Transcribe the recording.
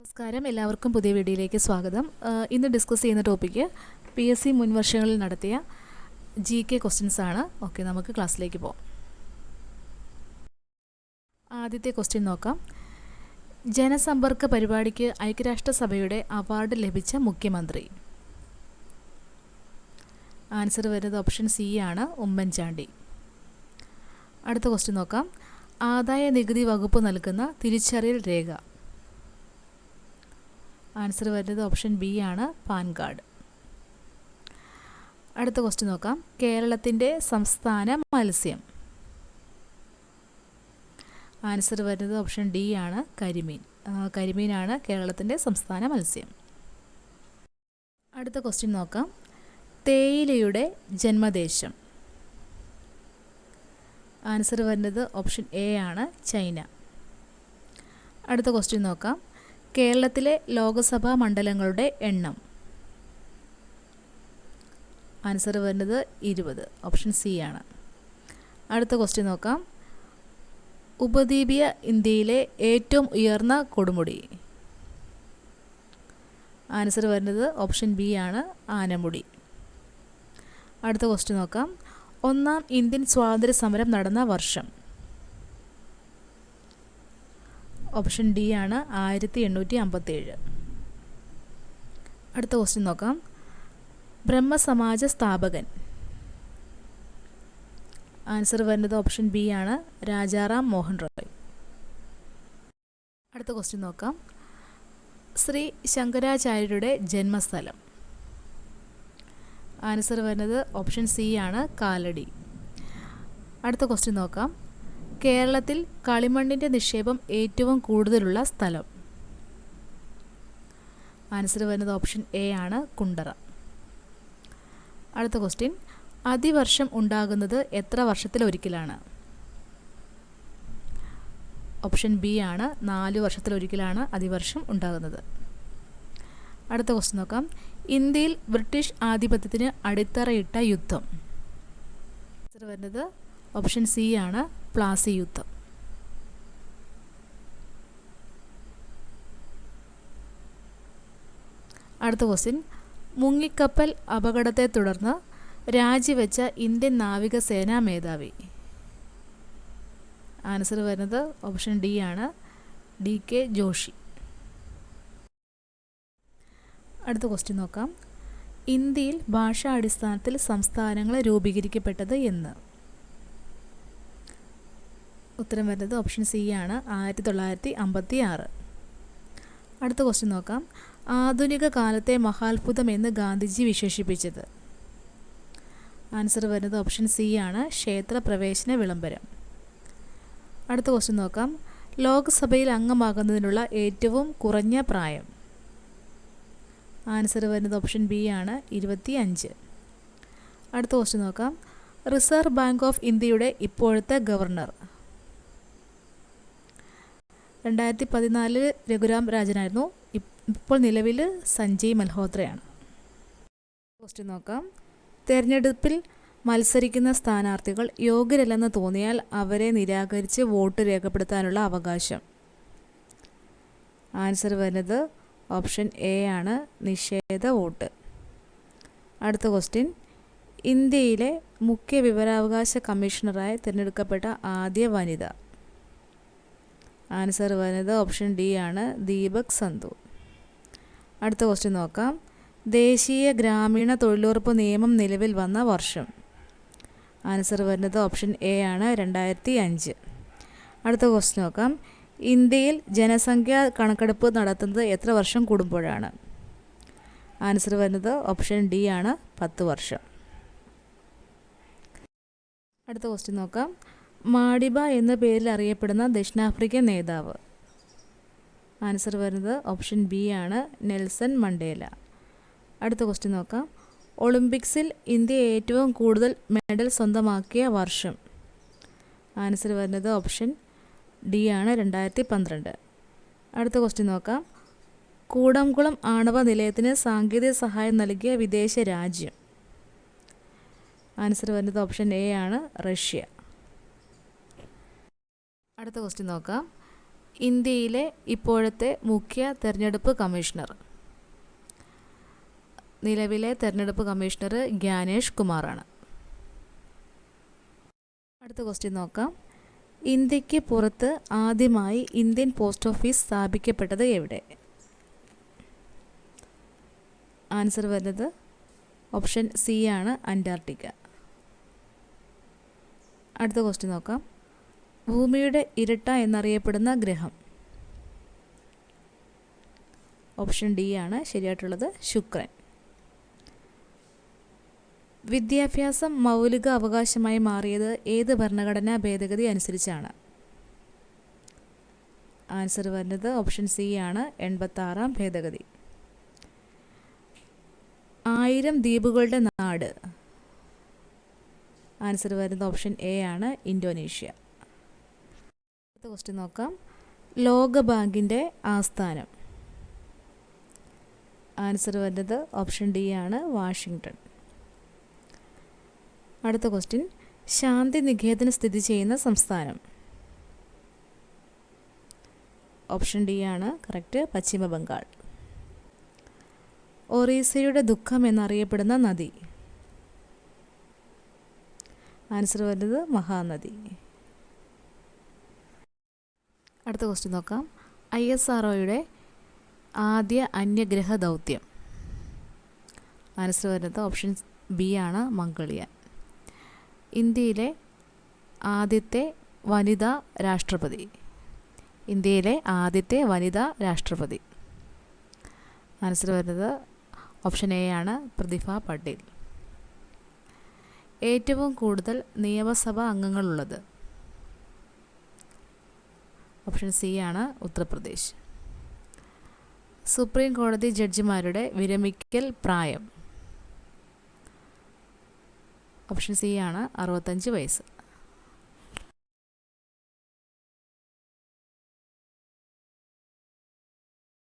നമസ്കാരം. എല്ലാവർക്കും പുതിയ വീഡിയോയിലേക്ക് സ്വാഗതം. ഇന്ന് ഡിസ്കസ് ചെയ്യുന്ന ടോപ്പിക്ക് പി എസ് സി മുൻവർഷങ്ങളിൽ നടത്തിയ ജി കെ ക്വസ്റ്റ്യൻസ് ആണ്. ഓക്കെ നമുക്ക് ക്ലാസ്സിലേക്ക് പോകാം ആദ്യത്തെ ക്വസ്റ്റ്യൻ നോക്കാം. ജനസമ്പർക്ക പരിപാടിക്ക് ഐക്യരാഷ്ട്രസഭയുടെ അവാർഡ് ലഭിച്ച മുഖ്യമന്ത്രി. ആൻസർ വരുന്നത് ഓപ്ഷൻ സി ആണ് ഉമ്മൻചാണ്ടി. അടുത്ത ക്വസ്റ്റ്യൻ നോക്കാം. ആദായ നികുതി വകുപ്പ് നൽകുന്ന തിരിച്ചറിയൽ രേഖ. ആൻസർ വരുന്നത് ഓപ്ഷൻ ബി ആണ് പാൻ കാർഡ്. അടുത്ത ക്വസ്റ്റ്യൻ നോക്കാം. കേരളത്തിന്റെ സംസ്ഥാന മത്സ്യം. ആൻസർ വരുന്നത് ഓപ്ഷൻ ഡി ആണ് കരിമീൻ. കരിമീനാണ് കേരളത്തിന്റെ സംസ്ഥാന മത്സ്യം. അടുത്ത ക്വസ്റ്റ്യൻ നോക്കാം. തേയിലയുടെ ജന്മദേശം. ആൻസർ വരുന്നത് ഓപ്ഷൻ എ ആണ് ചൈന. അടുത്ത ക്വസ്റ്റ്യൻ നോക്കാം. കേരളത്തിലെ ലോകസഭാ മണ്ഡലങ്ങളുടെ എണ്ണം. ആൻസർ വരുന്നത് ഇരുപത്. ഓപ്ഷൻ സി ആണ്. അടുത്ത ക്വസ്റ്റ്യൻ നോക്കാം. ഉപദ്വീപീയ ഇന്ത്യയിലെ ഏറ്റവും ഉയർന്ന കൊടുമുടി. ആൻസർ വരുന്നത് ഓപ്ഷൻ ബി ആണ് ആനമുടി. അടുത്ത ക്വസ്റ്റ്യൻ നോക്കാം. ഒന്നാം ഇന്ത്യൻ സ്വാതന്ത്ര്യ സമരം നടന്ന വർഷം. ഓപ്ഷൻ ഡി ആണ് ആയിരത്തി എണ്ണൂറ്റി അമ്പത്തേഴ് അടുത്ത ക്വസ്റ്റ്യൻ നോക്കാം. ബ്രഹ്മസമാജ സ്ഥാപകൻ. ആൻസർ വരുന്നത് ഓപ്ഷൻ ബി ആണ് രാജാറാം മോഹൻ റോയ്. അടുത്ത ക്വസ്റ്റ്യൻ നോക്കാം. ശ്രീ ശങ്കരാചാര്യരുടെ ജന്മസ്ഥലം. ആൻസർ വരുന്നത് ഓപ്ഷൻ സി ആണ് കാലടി. അടുത്ത ക്വസ്റ്റ്യൻ നോക്കാം. കേരളത്തിൽ കളിമണ്ണിന്റെ നിക്ഷേപം ഏറ്റവും കൂടുതലുള്ള സ്ഥലം. ആൻസർ വരുന്നത് ഓപ്ഷൻ എ ആണ് കുണ്ടറ. അടുത്ത ക്വസ്റ്റ്യൻ അതിവർഷം ഉണ്ടാകുന്നത് എത്ര വർഷത്തിലൊരിക്കലാണ്? ഓപ്ഷൻ ബി ആണ് നാല് വർഷത്തിലൊരിക്കലാണ് അതിവർഷം ഉണ്ടാകുന്നത്. അടുത്ത ക്വസ്റ്റ്യൻ നോക്കാം. ഇന്ത്യയിൽ ബ്രിട്ടീഷ് ആധിപത്യത്തിന് അടിത്തറയിട്ട യുദ്ധം. വരുന്നത് ഓപ്ഷൻ സി ആണ് പ്ലാസി യുദ്ധം അടുത്ത ക്വസ്റ്റ്യൻ മുങ്ങിക്കപ്പൽ അപകടത്തെ തുടർന്ന് രാജിവെച്ച ഇന്ത്യൻ നാവികസേനാ മേധാവി. ആൻസർ വരുന്നത് ഓപ്ഷൻ ഡി ആണ്. D K Joshi. അടുത്ത ക്വസ്റ്റ്യൻ നോക്കാം. ഇന്ത്യയിൽ ഭാഷാടിസ്ഥാനത്തിൽ സംസ്ഥാനങ്ങൾ രൂപീകരിക്കപ്പെട്ടത് എന്ന്. ഉത്തരം വരുന്നത് ഓപ്ഷൻ സി ആണ്. ആയിരത്തി തൊള്ളായിരത്തി അമ്പത്തി ആറ് അടുത്ത ക്വസ്റ്റ്യൻ നോക്കാം. ആധുനിക കാലത്തെ മഹാത്ഭുതം എന്ന് ഗാന്ധിജി വിശേഷിപ്പിച്ചത്. ആൻസർ വരുന്നത് ഓപ്ഷൻ സി ആണ്. ക്ഷേത്ര പ്രവേശന വിളംബരം. അടുത്ത ക്വസ്റ്റ്യൻ നോക്കാം. ലോക്സഭയിൽ അംഗമാകുന്നതിനുള്ള ഏറ്റവും കുറഞ്ഞ പ്രായം. ആൻസർ വരുന്നത് ഓപ്ഷൻ ബി ആണ്. ഇരുപത്തി അഞ്ച് അടുത്ത ക്വസ്റ്റ്യൻ നോക്കാം. റിസർവ് ബാങ്ക് ഓഫ് ഇന്ത്യയുടെ ഇപ്പോഴത്തെ ഗവർണർ. രണ്ടായിരത്തി പതിനാലിൽ രഘുരാം രാജനായിരുന്നു. ഇപ്- ഇപ്പോൾ നിലവിൽ സഞ്ജയ് മൽഹോത്രയാണ്. ക്വസ്റ്റ്യൻ നോക്കാം. തെരഞ്ഞെടുപ്പിൽ മത്സരിക്കുന്ന സ്ഥാനാർത്ഥികൾ യോഗ്യരല്ലെന്ന് തോന്നിയാൽ അവരെ നിരാകരിച്ച് വോട്ട് രേഖപ്പെടുത്താനുള്ള അവകാശം. ആൻസർ വരുന്നത് ഓപ്ഷൻ എ ആണ്. നിഷേധ വോട്ട്. അടുത്ത ക്വസ്റ്റ്യൻ ഇന്ത്യയിലെ മുഖ്യ വിവരാവകാശ കമ്മീഷണറായി തിരഞ്ഞെടുക്കപ്പെട്ട ആദ്യ വനിത. ആൻസർ വരുന്നത് ഓപ്ഷൻ ഡി ആണ്. ദീപക് സന്തു. അടുത്ത ക്വസ്റ്റ്യൻ നോക്കാം. ദേശീയ ഗ്രാമീണ തൊഴിലുറപ്പ് നിയമം നിലവിൽ വന്ന വർഷം. ആൻസർ വരുന്നത് ഓപ്ഷൻ എ ആണ് രണ്ടായിരത്തി അഞ്ച് അടുത്ത ക്വസ്റ്റ്യൻ നോക്കാം. ഇന്ത്യയിൽ ജനസംഖ്യാ കണക്കെടുപ്പ് നടത്തുന്നത് എത്ര വർഷം കൂടുമ്പോഴാണ്? ആൻസർ വരുന്നത് ഓപ്ഷൻ ഡി ആണ് പത്ത് വർഷം. അടുത്ത ക്വസ്റ്റ്യൻ നോക്കാം. മാഡിബ എന്ന പേരിൽ അറിയപ്പെടുന്ന ദക്ഷിണാഫ്രിക്കൻ നേതാവ്. ആൻസർ വരുന്നത് ഓപ്ഷൻ ബി ആണ് നെൽസൺ മണ്ടേല. അടുത്ത ക്വസ്റ്റ്യൻ നോക്കാം. ഒളിമ്പിക്സിൽ ഇന്ത്യ ഏറ്റവും കൂടുതൽ മെഡൽ സ്വന്തമാക്കിയ വർഷം. ആൻസർ വരുന്നത് ഓപ്ഷൻ ഡി ആണ് രണ്ടായിരത്തി പന്ത്രണ്ട് അടുത്ത ക്വസ്റ്റ്യൻ നോക്കാം. കൂടംകുളം ആണവ നിലയത്തിന് സാങ്കേതിക സഹായം നൽകിയ വിദേശ രാജ്യം. ആൻസർ വരുന്നത് ഓപ്ഷൻ എ ആണ് റഷ്യ. അടുത്ത ക്വസ്റ്റ്യൻ നോക്കാം. ഇന്ത്യയിലെ ഇപ്പോഴത്തെ മുഖ്യ തെരഞ്ഞെടുപ്പ് കമ്മീഷണർ. നിലവിലെ തെരഞ്ഞെടുപ്പ് കമ്മീഷണർ ജ്ഞാനേഷ് കുമാറാണ്. അടുത്ത ക്വസ്റ്റ്യൻ നോക്കാം. ഇന്ത്യയ്ക്ക് പുറത്ത് ആദ്യമായി ഇന്ത്യൻ പോസ്റ്റ് ഓഫീസ് സ്ഥാപിക്കപ്പെട്ടത് എവിടെ? ആൻസർ വരുന്നത് ഓപ്ഷൻ സി ആണ് അന്റാർട്ടിക്ക. അടുത്ത ക്വസ്റ്റ്യൻ നോക്കാം. ഭൂമിയുടെ ഇരട്ട എന്നറിയപ്പെടുന്ന ഗ്രഹം. ഓപ്ഷൻ ഡി ആണ് ശരിയായിട്ടുള്ളത് ശുക്രൻ. വിദ്യാഭ്യാസം മൗലിക അവകാശമായി മാറിയത് ഏത് ഭരണഘടനാ ഭേദഗതി അനുസരിച്ചാണ്? ആൻസർ വരുന്നത് ഓപ്ഷൻ സി ആണ് എൺപത്താറാം ഭേദഗതി. ആയിരം ദ്വീപുകളുടെ നാട്. ആൻസർ വരുന്നത് ഓപ്ഷൻ എ ആണ് ഇന്തോനേഷ്യ. അടുത്ത ക്വസ്റ്റ്യൻ നോക്കാം. ലോകബാങ്കിന്റെ ആസ്ഥാനം. ആൻസർ വരുന്നത് ഓപ്ഷൻ ഡി ആണ് വാഷിങ്ടൺ. അടുത്ത ക്വസ്റ്റ്യൻ ശാന്തി നികേതന സ്ഥിതി ചെയ്യുന്ന സംസ്ഥാനം. ഓപ്ഷൻ ഡി ആണ് കറക്റ്റ് പശ്ചിമ ബംഗാൾ. ഒറീസയുടെ ദുഃഖം എന്നറിയപ്പെടുന്ന നദി. ആൻസർ വരുന്നത് മഹാനദി. അടുത്ത ക്വസ്റ്റ്യൻ നോക്കാം. ഐ എസ് ആർ ഒയുടെ ആദ്യ അന്യഗ്രഹ ദൗത്യം. ആൻസർ വരുന്നത് ഓപ്ഷൻ ബി ആണ് മംഗളിയാൻ. ഇന്ത്യയിലെ ആദ്യത്തെ വനിതാ രാഷ്ട്രപതി. ഇന്ത്യയിലെ ആദ്യത്തെ വനിതാ രാഷ്ട്രപതി. ആൻസർ വരുന്നത് ഓപ്ഷൻ എ ആണ് പ്രതിഭ പട്ടേൽ. ഏറ്റവും കൂടുതൽ നിയമസഭാ അംഗങ്ങളുള്ളത് ഓപ്ഷൻ സി ആണ് ഉത്തർപ്രദേശ്. സുപ്രീം കോടതി ജഡ്ജിമാരുടെ വിരമിക്കൽ പ്രായം. ഓപ്ഷൻ സി ആണ് അറുപത്തഞ്ച് വയസ്സ്.